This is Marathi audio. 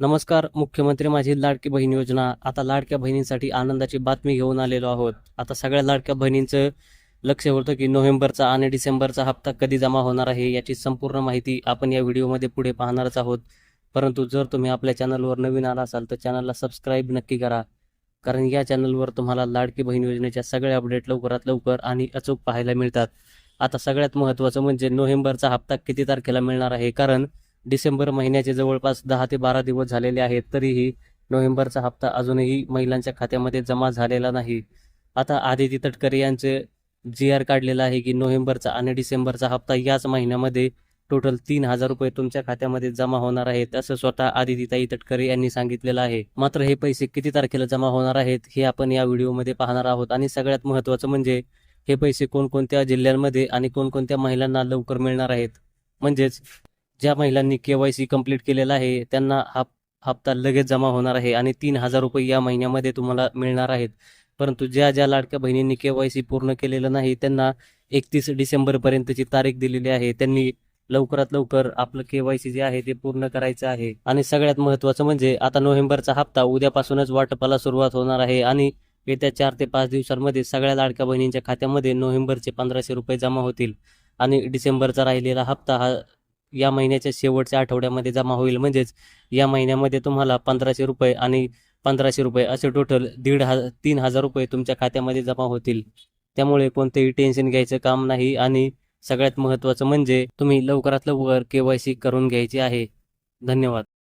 नमस्कार मुख्यमंत्री माझी लाडकी बहीण योजना. आता लाडक्या बहिणींसाठी आनंदाची बातमी घेऊन आलेलो आहोत. आता सगळ्या लाडक्या बहिणींचं लक्ष होतं की नोव्हेंबरचा आणि डिसेंबरचा हप्ता कधी जमा होणार आहे याची संपूर्ण माहिती आपण या व्हिडिओमध्ये पुढे पाहणारच आहोत. परंतु जर तुम्ही आपल्या चॅनलवर नवीन आला असाल तर चॅनलला सबस्क्राईब नक्की करा. कारण या चॅनलवर तुम्हाला लाडकी बहीण योजनेच्या सगळ्या अपडेट लवकरात लवकर आणि अचूक पाहायला मिळतात. आता सगळ्यात महत्त्वाचं म्हणजे नोव्हेंबरचा हप्ता किती तारखेला मिळणार आहे? कारण डिसेंबर महिन्याचे जवळपास दहा ते बारा दिवस झालेले आहेत तरीही नोव्हेंबरचा हप्ता अजूनही महिलांच्या खात्यामध्ये जमा झालेला नाही. आता आदिती तटकरे यांचे जी आर काढलेला आहे की नोव्हेंबरचा आणि डिसेंबरचा हप्ता याच महिन्यामध्ये टोटल तीन हजार रुपये तुमच्या खात्यामध्ये जमा होणार आहेत असं स्वतः आदितीताई तटकरे यांनी सांगितलेलं आहे. मात्र हे पैसे किती तारखेला जमा होणार आहेत हे आपण या व्हिडिओमध्ये पाहणार आहोत. आणि सगळ्यात महत्त्वाचं म्हणजे हे पैसे कोणकोणत्या जिल्ह्यांमध्ये आणि कोणकोणत्या महिलांना लवकर मिळणार आहेत? म्हणजेच ज्या महिलांनी के वाय सी कंप्लीट केलेला आहे त्यांना हा हप्ता लगेच जमा होणार आहे आणि तीन हजार रुपये या महिन्यामध्ये तुम्हाला मिळणार आहेत. परंतु ज्या ज्या लाडक्या बहिणींनी के वाय सी पूर्ण केलेलं नाही त्यांना एकतीस डिसेंबरपर्यंतची तारीख दिलेली आहे. त्यांनी लवकरात लवकर आपलं के वाय सी जे आहे ते पूर्ण करायचं आहे. आणि सगळ्यात महत्त्वाचं म्हणजे आता नोव्हेंबरचा हप्ता उद्यापासूनच वाटपाला सुरुवात होणार आहे आणि येत्या चार ते पाच दिवसांमध्ये सगळ्या लाडक्या बहिणींच्या खात्यामध्ये नोव्हेंबरचे पंधराशे रुपये जमा होतील. आणि डिसेंबरचा राहिलेला हप्ता हा या महिन्याच्या शेवटच्या आठवड्यामध्ये जमा होईल. म्हणजेच या महिन्यामध्ये तुम्हाला पंधराशे रुपये आणि पंधराशे रुपये असे टोटल दीड हजार तीन हजार रुपये तुमच्या खात्यामध्ये जमा होतील. त्यामुळे कोणतेही टेन्शन घ्यायचं काम नाही आणि सगळ्यात महत्त्वाचं म्हणजे तुम्ही लवकरात लवकर के वाय सी करून घ्यायची आहे. धन्यवाद.